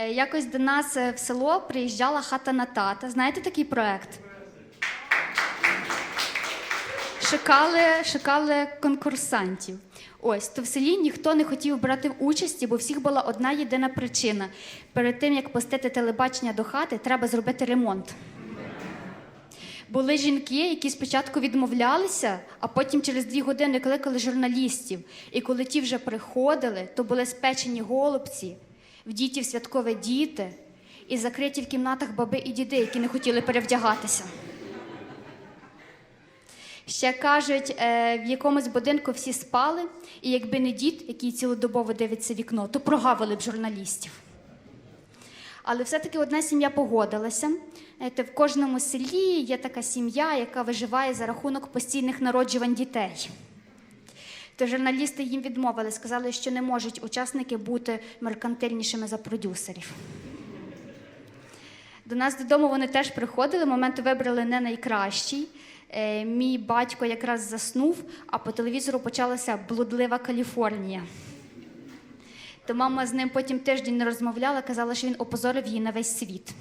Е, Якось до нас е, в село приїжджала хата на тата. Знаєте такий проект? Шукали, шукали конкурсантів. Ось то в селі ніхто не хотів брати участі, бо всіх була одна єдина причина. Перед тим як пустити телебачення до хати, треба зробити ремонт. Були жінки, які спочатку відмовлялися, а потім через дві години кликали журналістів. І коли ті вже приходили, то були спечені голубці, в дітів святкові діти і закриті в кімнатах баби і діди, які не хотіли перевдягатися. Ще кажуть, е, в якомусь будинку всі спали, і якби не дід, який цілодобово дивиться вікно, то прогавили б журналістів. Але все-таки одна сім'я погодилася. Знаєте, в кожному селі є така сім'я, яка виживає за рахунок постійних народжувань дітей. То журналісти їм відмовили, сказали, що не можуть учасники бути меркантильнішими за продюсерів. До нас додому вони теж приходили, момент вибрали не найкращий. Е, Мій батько якраз заснув, а по телевізору почалася блудлива Каліфорнія. То мама з ним потім тиждень не розмовляла, казала, що він опозорив її на весь світ.